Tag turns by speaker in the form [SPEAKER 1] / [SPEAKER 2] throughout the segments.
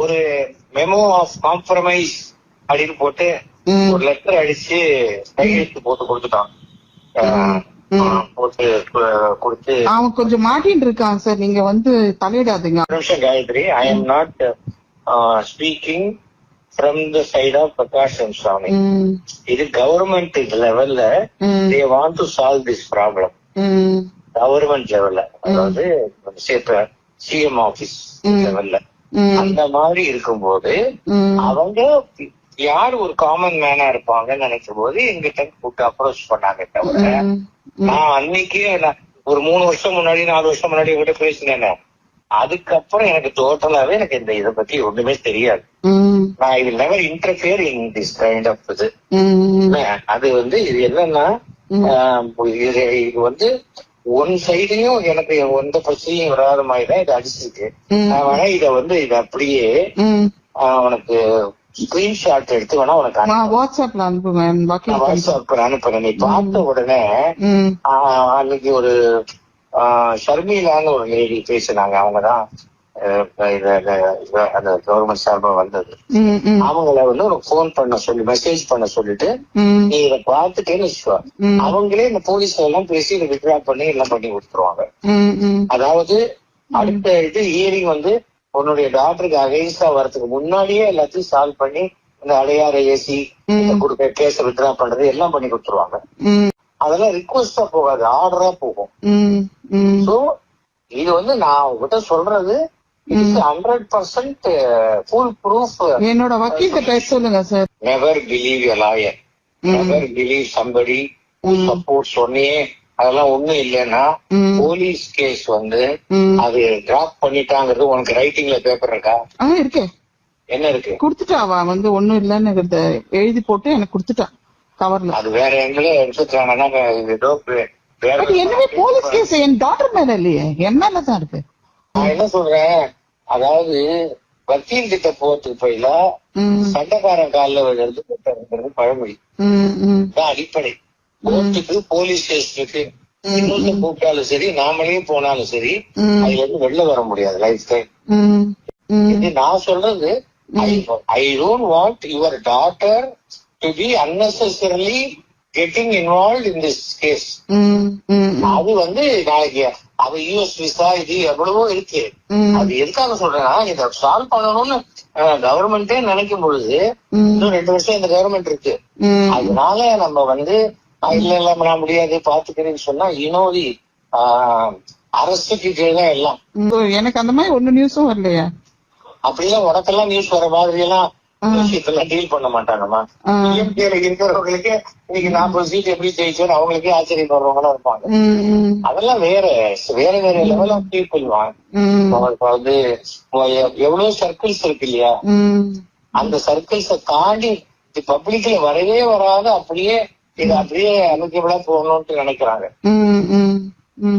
[SPEAKER 1] ஒரு memo of compromise அப்படின்னு போட்டு. ஒரு லெட்டர் அடிச்சு கையெழுத்து போட்டு கொடுத்துட்டான். போட்டு கொடுத்து.
[SPEAKER 2] அவன் கொஞ்சம் மாட்டின்னு இருக்கான் சார். நீங்க வந்து தலையிடாதீங்க.
[SPEAKER 1] நிமிஷம் Gayathri. I am not speaking from the side of Prakash Swamy
[SPEAKER 2] hmm,
[SPEAKER 1] இது கவர்மெண்ட் லெவல்ல they want to solve this problem government லெவல்ல அதாவது சிஎம் ஆபீஸ். லெவல்ல அந்த மாதிரி இருக்கும்போது அவங்க யார் ஒரு காமன் மேனா இருப்பாங்கன்னு நினைக்கும் போது எங்கிட்ட கூப்பிட்டு அப்ரோச் பண்ணாங்க தவிர நான் அன்னைக்கே ஒரு மூணு வருஷம் முன்னாடி நாலு வருஷம் முன்னாடி கூட பேசினேன். அதுக்கப்புறம் எனக்கு டோட்டலாவே எனக்கு இந்த இதை பத்தி ஒண்ணுமே தெரியாது. நான் இது never interfere in this kind of இது. அது வந்து இது என்னன்னா இது வந்து ஒன் சைடையும் எனக்கு எந்த பிரச்சனையும் வராத மாதிரி தான் இது அடிச்சிருக்கு. வேணா இத வந்து இது அப்படியே உனக்கு ஸ்கிரீன்ஷாட் எடுத்து வேணா உனக்கு.
[SPEAKER 2] வாட்ஸ்அப்ல பண்றேன்.
[SPEAKER 1] வாட்ஸ்அப்ல அனுப்புறேன். நீ பார்த்த உடனே அன்னைக்கு ஒரு ஷர்மிலான்னு ஒரு லேடி பேசினாங்க. அவங்கதான். அந்த கவர்மெண்ட் சார்பா வந்தது. அவங்கள வந்து ஒரு போன் பண்ண சொல்லி மெசேஜ் பண்ண சொல்லிட்டு நீ இத பாத்துட்டேன்னு வச்சுக்கோ. அவங்களே இந்த போலீஸ் எல்லாம் பேசி இதை வித்ரா பண்ணி எல்லாம் பண்ணி கொடுத்துருவாங்க. அதாவது அடுத்த இது ஹியரிங் வந்து உன்னுடைய டாக்டருக்கு அகைன்ஸ்டா வரதுக்கு முன்னாடியே எல்லாத்தையும் சால்வ் பண்ணி இந்த அடையாற ஏசி கொடுக்க கேஸ வித்ரா பண்றது எல்லாம் பண்ணி கொடுத்துருவாங்க. அதெல்லாம் ரிக்வஸ்டா போகாது ஆர்டரா போகும். சோ இது வந்து நான் உங்ககிட்ட சொல்றது ஹண்ட்ரட் பர்சன்ட் ஃபுல் ப்ரூஃப்
[SPEAKER 2] என்னோட வக்கீல்கிட்ட பேச சொல்லுங்க sir
[SPEAKER 1] never believe a lawyer never believe somebody. Support சொன்னியே அதெல்லாம் ஒண்ணும் இல்லைன்னா
[SPEAKER 2] ம்.
[SPEAKER 1] போலீஸ் கேஸ் வந்து
[SPEAKER 2] ம்.
[SPEAKER 1] அது டிராப் பண்ணிட்டாங்கிறது உனக்கு ரைட்டிங்ல பேப்பர் இருக்கா?
[SPEAKER 2] இருக்கே.
[SPEAKER 1] என்ன இருக்கு?
[SPEAKER 2] குடுத்துட்டா அவ வந்து ஒண்ணும் இல்லன்னு எழுதி போட்டு எனக்கு குடுத்துட்டா கவர்ல
[SPEAKER 1] அது வேற எங்களே எடுத்துட்டாங்கன்னா ஏதோ
[SPEAKER 2] என்னவே போலீஸ் கேஸ் என் டாக்டர் மேல இல்லையே என் மேலதான் இருக்கு.
[SPEAKER 1] நான் என்ன சொல்றேன்? அதாவது வக்கீல் கிட்ட போறதுக்கு போயில சண்டைக்காரன் காலில் விழுறது பழமொழி. தான் அடிப்படை. கோர்ட்டுக்கு போலீஸ் ஸ்டேஷனுக்கு இன்னொன்று கூப்பிட்டாலும் சரி நாமளே போனாலும் சரி. அதுல இருந்து வெளில வர முடியாது லைஃப் டைம் இது நான் சொல்றது I don't want your daughter to be unnecessarily getting involve in this case அது வந்து நாளைக்கு அவ யூஎஸ் விசா இது எவ்வளவோ இருக்கு. அது எதுக்காக சொல்றேன்னா இதை சால்வ் பண்ணணும்னு கவர்மெண்டே நினைக்கும் பொழுது இன்னும் ரெண்டு வருஷம் இந்த கவர்மெண்ட் இருக்கு. அதனால நம்ம வந்து "ஆ, இல்ல இல்ல நான் முடியாது பாத்துக்கிறேன்னு சொன்னா இனோதி அரசுக்கு கீழே எல்லாம்.
[SPEAKER 2] எனக்கு அந்த மாதிரி ஒண்ணு நியூஸும் வரலையே.
[SPEAKER 1] அப்படிலாம் உனக்கெல்லாம் நியூஸ் வர மாதிரி எல்லாம் விஷயத்தெல்லாம் டீல் பண்ண மாட்டாங்கம்மா. டிஎம்கேல இருக்கிறவங்களுக்கு இன்னைக்கு நாற்பது சீட் எப்படி ஜெயிச்சோன்னு அவங்களுக்கே ஆச்சரியப்படுறவங்களும் இருப்பாங்க. அதெல்லாம் வேற வேற வேற லெவல் ஆஃப் பீப்புள் உங்களுக்கு வந்து எவ்வளவு சர்க்கிள்ஸ் இருக்கு இல்லையா? அந்த சர்க்கிள்ஸ தாண்டி பப்ளிக்ல வரவே வராத அப்படியே இது அப்படியே அமைக்கபிளா போகணும்னு நினைக்கிறாங்க.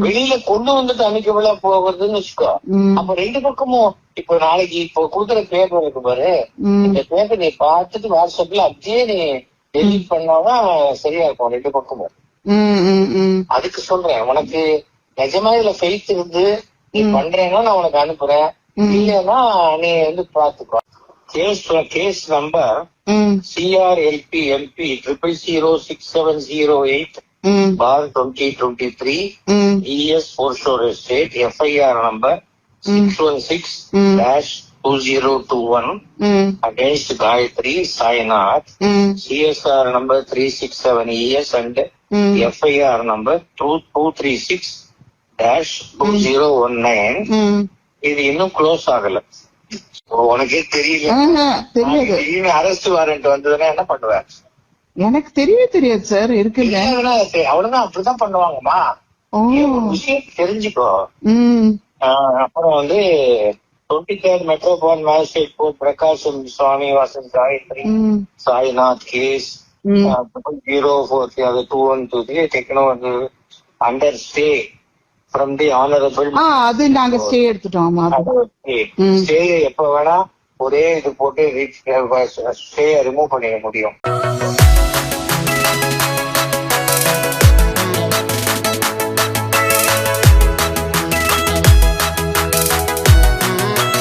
[SPEAKER 1] வெளியில கொண்டு வந்துட்டு அமைக்கபிளா போகிறதுன்னு வச்சுக்கோ. அப்ப ரெண்டு பக்கமும் இப்ப நாளைக்கு இப்போ கொடுக்குற பேப்பர் இருக்கு பாரு. இந்த பேப்பர் நீ பார்த்துட்டு வாட்ஸ்அப்ல அப்படியே நீ டெலிட் பண்ணாதான் சரியா இருக்கும் ரெண்டு பக்கமும். அதுக்கு சொல்றேன் உனக்கு நிஜமா இதுல ஃபெய்த் இருந்து நீ பண்றேன்னா நான் உனக்கு அனுப்புறேன். இல்லைன்னா நீ வந்து பாத்துக்கோ case case number CRLP MP triple zero six seven zero eight for twenty twenty three ES foreshore estate FIR number six one six. Dash two zero two one against Gayathri Sainath CSR number three six seven ES and FIR number two two three six dash two zero one nine. இது இன்னும் close ஆகல. உனக்கே தெரியல. Arrest warrant வந்ததுன்னா என்ன பண்ணுவ?
[SPEAKER 2] எனக்கு தெரியவே தெரியாது சார் இருக்குல்ல.
[SPEAKER 1] அவ்வளவுதான் அப்படிதான் பண்ணுவாங்கம்மா. விஷயம் தெரிஞ்சுக்கோ. அப்புறம் வந்து twenty third metropolitan magistrate court Prakasam Swamy Vasan Gayathri Sainath case zero four அது two one two three techno under stay from the honourable
[SPEAKER 2] அது நாங்க ஸ்டே எடுத்துட்டோம்.
[SPEAKER 1] ஸ்டே எப்ப வேணா ஒரே இது போட்டு ஸ்டே ரிமூவ் பண்ணிட முடியும்.